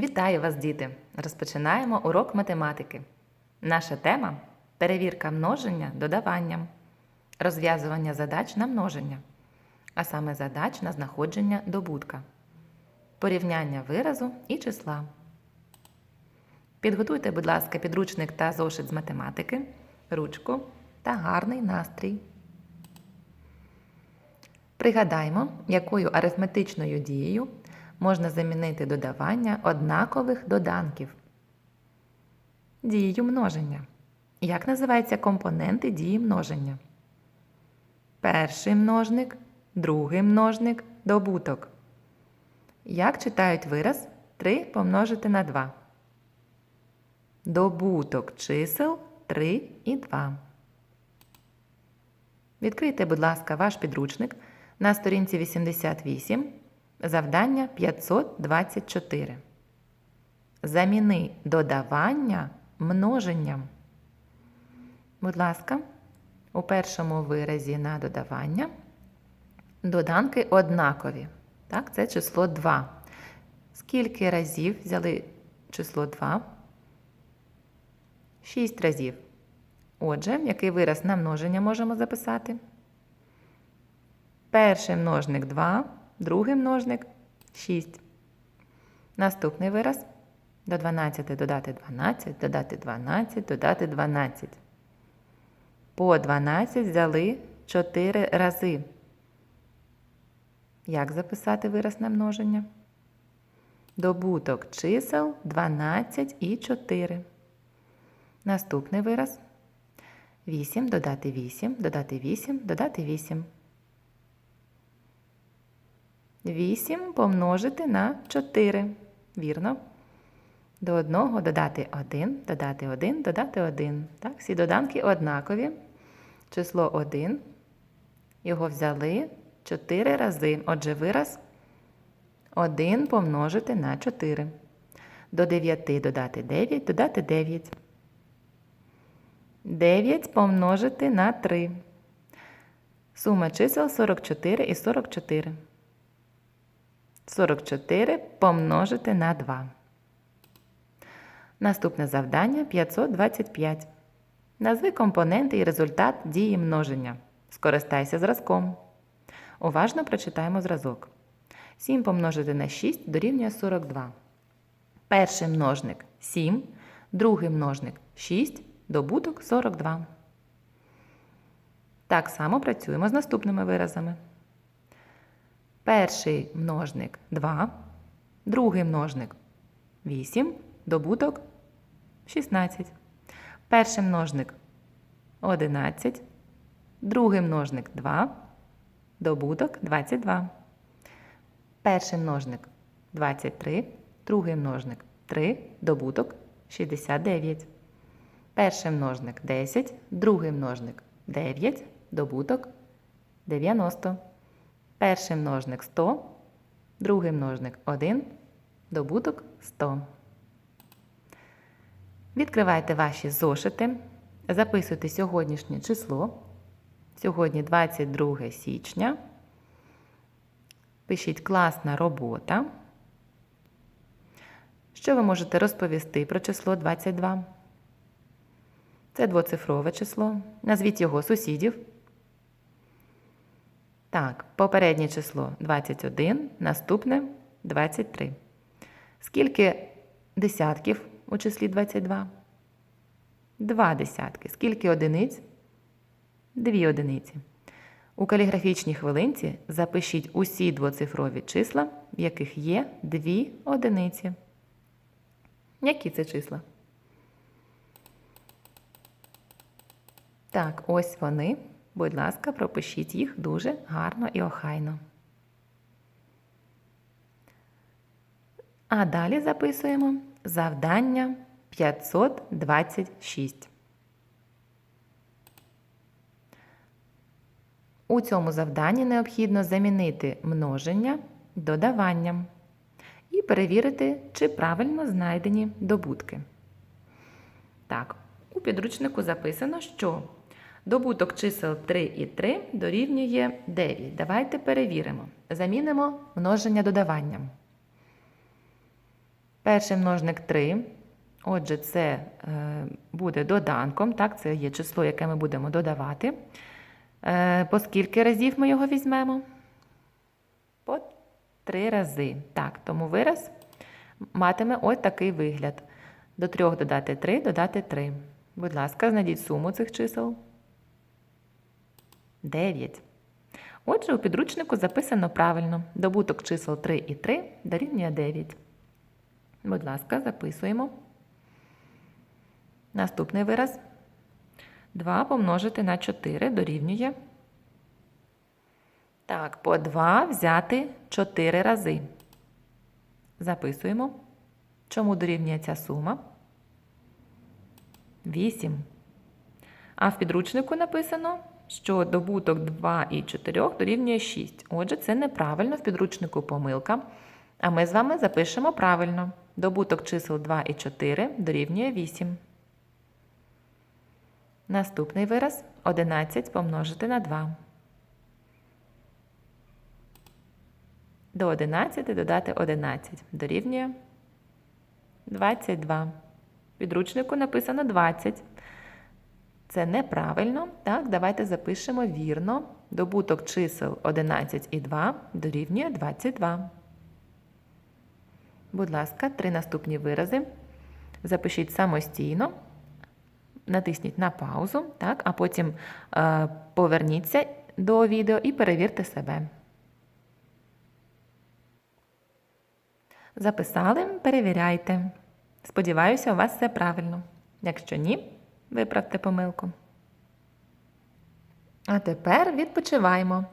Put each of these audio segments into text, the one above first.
Вітаю вас, діти! Розпочинаємо урок математики. Наша тема перевірка множення додаванням, розв'язування задач на множення, а саме задач на знаходження добутка, порівняння виразу і числа. Підготуйте, будь ласка, підручник та зошит з математики, ручку та гарний настрій. Пригадаймо, якою арифметичною дією можна замінити додавання однакових доданків. Дією множення. Як називаються компоненти дії множення? Перший множник, другий множник, добуток. Як читають вираз 3 помножити на 2? Добуток чисел 3 і 2. Відкрийте, будь ласка, ваш підручник на сторінці 88, завдання 524. Заміни додавання множенням. Будь ласка, у першому виразі на додавання доданки однакові. Так, це число 2. Скільки разів взяли число 2? 6 разів. Отже, який вираз на множення можемо записати? Перший множник 2, другий множник 6. Наступний вираз до 12 додати 12, додати 12, додати 12. По 12 взяли 4 рази. Як записати вираз на множення? Добуток чисел 12 і 4. Наступний вираз. 8 додати 8, додати 8, додати 8. 8 помножити на 4. Вірно. До 1 додати 1, додати 1, додати 1. Так, всі доданки однакові. Число 1. Його взяли 4 рази. Отже, вираз 1 помножити на 4. До 9 додати 9, додати 9. 9 помножити на 3. Сума чисел 44 і 44. 44 помножити на 2. Наступне завдання 525. Назви компоненти і результат дії множення. Скористайся зразком. Уважно прочитаємо зразок. 7 помножити на 6 дорівнює 42. Перший множник 7, другий множник 6, добуток 42. Так само працюємо з наступними виразами. Перший множник 2, другий множник 8, добуток 16. Перший множник 11, другий множник 2, добуток 22. Перший множник 23, другий множник 3, добуток 69. Перший множник 10, другий множник 9, добуток 90. Перший множник 100, другий множник 1, добуток 100. Відкривайте ваші зошити. Записуйте сьогоднішнє число. Сьогодні 22 січня. Пишіть класна робота. Що ви можете розповісти про число 22? Це двоцифрове число. Назвіть його сусідів. Так, попереднє число 21, наступне 23. Скільки десятків у числі 22? Два десятки. Скільки одиниць? Дві одиниці. У каліграфічній хвилинці запишіть усі двоцифрові числа, в яких є дві одиниці. Які це числа? Так, ось вони. Будь ласка, пропишіть їх дуже гарно і охайно. А далі записуємо завдання 526. У цьому завданні необхідно замінити множення додаванням і перевірити, чи правильно знайдені добутки. Так, у підручнику записано, що Добуток чисел 3 і 3 дорівнює 9. Давайте перевіримо. Замінимо множення додаванням. Перший множник 3. Отже, це е, буде доданком. Так, це є число, яке ми будемо додавати. Е, по скільки разів ми його візьмемо? По три рази. Так, тому вираз матиме ось такий вигляд. До 3 додати 3, додати 3. Будь ласка, знайдіть суму цих чисел. 9. Отже, у підручнику записано правильно. Добуток чисел 3 і 3 дорівнює 9. Будь ласка, записуємо. Наступний вираз. 2 помножити на 4 дорівнює. Так, по 2 взяти 4 рази. Записуємо. Чому дорівнює ця сума? 8. А в підручнику написано, що добуток 2 і 4 дорівнює 6. Отже, це неправильно в підручнику помилка. А ми з вами запишемо правильно. Добуток чисел 2 і 4 дорівнює 8. Наступний вираз 11 помножити на 2. До 11 додати 11 дорівнює 22. В підручнику написано 20. Це неправильно. Так, давайте запишемо вірно. Добуток чисел 11 і 2 дорівнює 22. Будь ласка, три наступні вирази. Запишіть самостійно, натисніть на паузу, так, а потім е, поверніться до відео і перевірте себе. Записали, перевіряйте. Сподіваюся, у вас все правильно. Якщо ні, виправте помилку. А тепер відпочиваємо.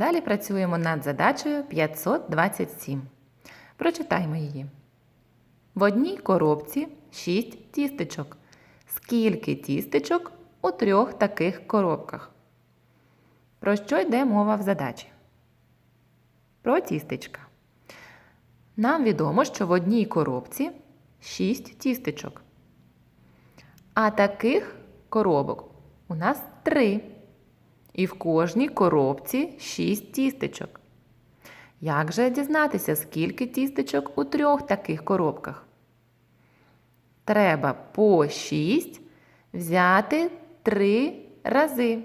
Далі працюємо над задачею 527. Прочитаймо її. В одній коробці 6 тістечок. Скільки тістечок у трьох таких коробках? Про що йде мова в задачі? Про тістечка. Нам відомо, що в одній коробці 6 тістечок. А таких коробок у нас 3. І в кожній коробці 6 тістечок. Як же дізнатися, скільки тістечок у трьох таких коробках? Треба по 6 взяти 3 рази.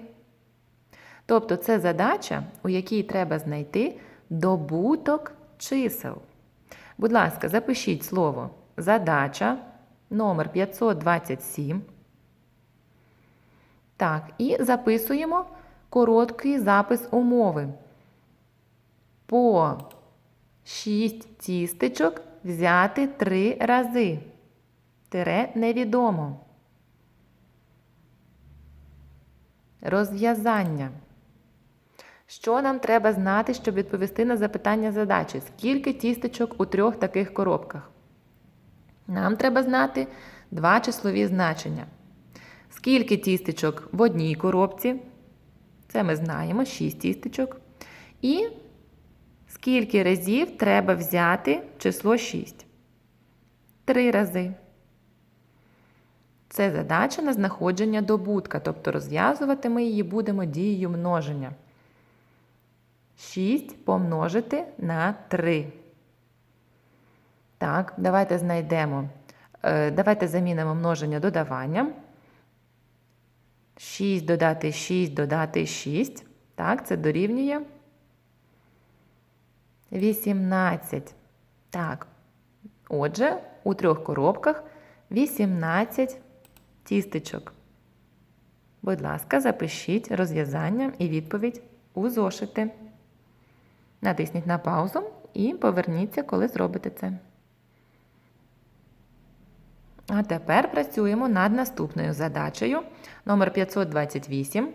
Тобто це задача, у якій треба знайти добуток чисел. Будь ласка, запишіть слово задача номер 527. Так, і записуємо короткий запис умови. По 6 тістечок взяти 3 рази. Тире невідомо. Розв'язання. Що нам треба знати, щоб відповісти на запитання задачі? Скільки тістечок у трьох таких коробках? Нам треба знати два числові значення. Скільки тістечок в одній коробці? Це ми знаємо 6 тістечок. І скільки разів треба взяти число 6? Три рази. Це задача на знаходження добутка, тобто розв'язувати ми її будемо дією множення. 6 помножити на 3. Так, давайте знайдемо. е, Давайте замінимо множення додаванням. 6 додати 6 додати 6. Так, це дорівнює 18. Так. Отже, у трьох коробках 18 тістечок. Будь ласка, запишіть розв'язання і відповідь у зошити. Натисніть на паузу і поверніться, коли зробите це. А тепер працюємо над наступною задачею номер 528.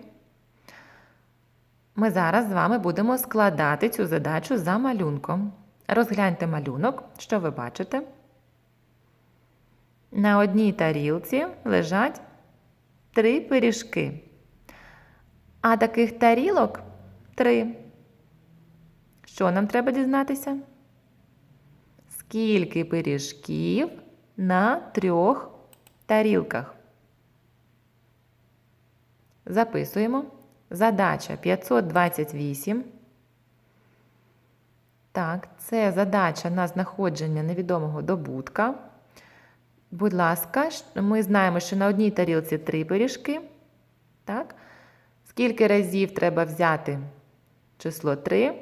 Ми зараз з вами будемо складати цю задачу за малюнком. Розгляньте малюнок, що ви бачите. На одній тарілці лежать три пиріжки. А таких тарілок три. Що нам треба дізнатися? Скільки пиріжків на трьох тарілках? Записуємо. Задача 528. Так, це задача на знаходження невідомого добутка. Будь ласка, ми знаємо, що на одній тарілці три пиріжки. Так? Скільки разів треба взяти число 3?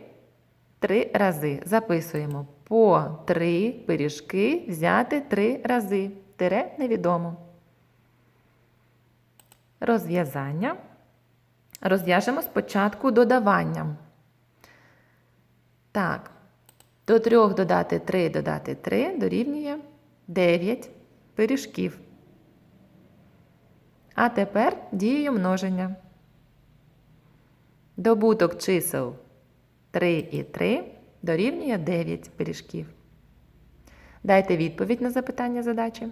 Три рази. Записуємо. По три пиріжки взяти три рази. Тире невідомо. Розв'язання. Розв'яжемо спочатку додаванням. Так, до 3 додати 3 додати 3 дорівнює 9 пиріжків. А тепер дією множення. Добуток чисел 3 і 3 дорівнює 9 пиріжків. Дайте відповідь на запитання задачі.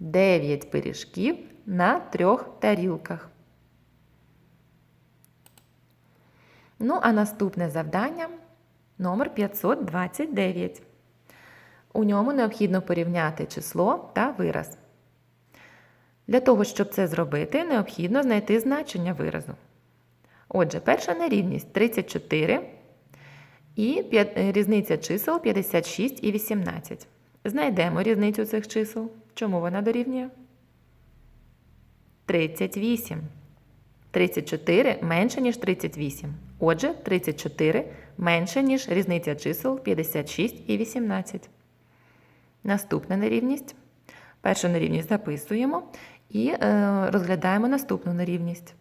9 пиріжків на трьох тарілках. Ну, а наступне завдання номер 529. У ньому необхідно порівняти число та вираз. Для того, щоб це зробити, необхідно знайти значення виразу. Отже, перша нерівність 34 і різниця чисел 56 і 18. Знайдемо різницю цих чисел. Чому вона дорівнює? 38. 34 менше, ніж 38. Отже, 34 менше, ніж різниця чисел 56 і 18. Наступна нерівність. Першу нерівність записуємо і е, розглядаємо наступну нерівність.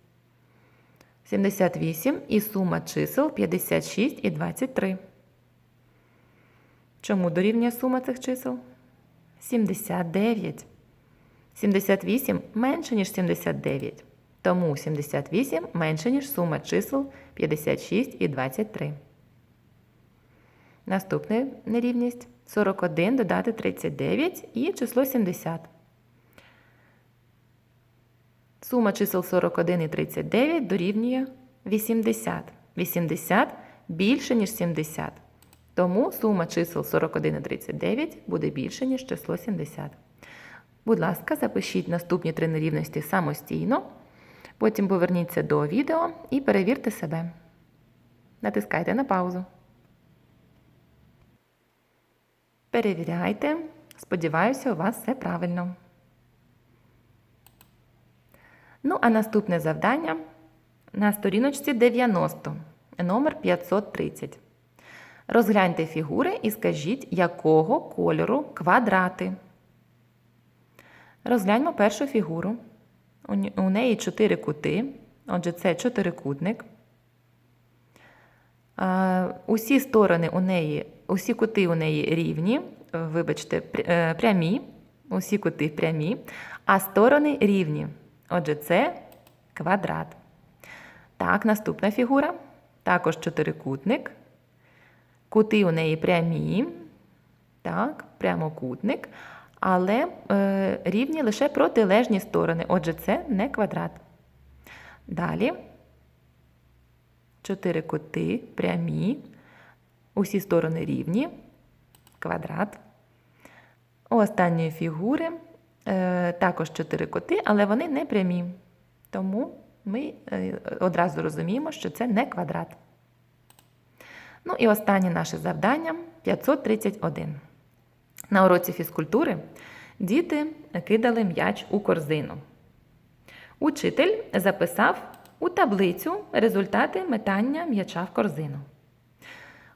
78 і сума чисел 56 і 23. Чому дорівнює сума цих чисел? 79. 78 менше, ніж 79. Тому 78 менше, ніж сума чисел 56 і 23. Наступна нерівність 41 додати 39 і число 70. Сума чисел 41 і 39 дорівнює 80. 80 більше, ніж 70. Тому сума чисел 41 і 39 буде більше, ніж число 70. Будь ласка, запишіть наступні три нерівності самостійно. Потім поверніться до відео і перевірте себе. Натискайте на паузу. Перевіряйте. Сподіваюся, у вас все правильно. Ну, а наступне завдання на сторіночці 90, номер 530. Розгляньте фігури і скажіть, якого кольору квадрати. Розгляньмо першу фігуру. У неї чотири кути. Отже, це чотирикутник. Усі сторони у неї, усі кути у неї рівні, вибачте, е, прямі, усі кути прямі, а сторони рівні. Отже, це квадрат. Так, наступна фігура. Також чотирикутник. Кути у неї прямі. Так, прямокутник. Але е, рівні лише протилежні сторони. Отже, це не квадрат. Далі. Чотири кути прямі. Усі сторони рівні. Квадрат. У останньої фігури також чотири коти, але вони не прямі. Тому ми е, одразу розуміємо, що це не квадрат. Ну і останнє наше завдання 531. На уроці фізкультури діти кидали м'яч у корзину. Учитель записав у таблицю результати метання м'яча в корзину.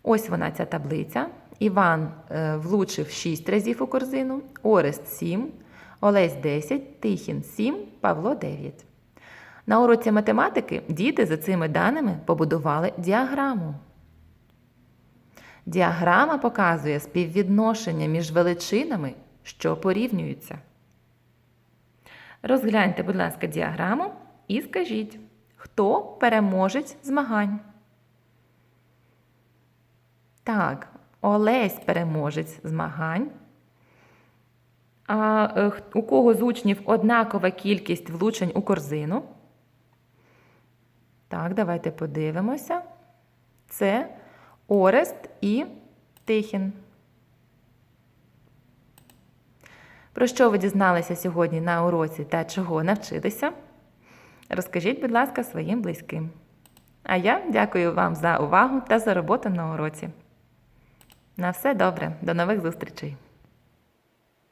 Ось вона ця таблиця. Іван е, влучив 6 разів у корзину, Орест 7, Олесь 10, Тихін 7, Павло 9. На уроці математики діти за цими даними побудували діаграму. Діаграма показує співвідношення між величинами, що порівнюються. Розгляньте, будь ласка, діаграму і скажіть, хто переможець змагань. Так, Олесь переможець змагань. А е, у кого з учнів однакова кількість влучень у корзину? Так, давайте подивимося. Це Орест і Тихін. Про що ви дізналися сьогодні на уроці та чого навчилися? Розкажіть, будь ласка, своїм близьким. А я дякую вам за увагу та за роботу на уроці. На все добре, до нових зустрічей!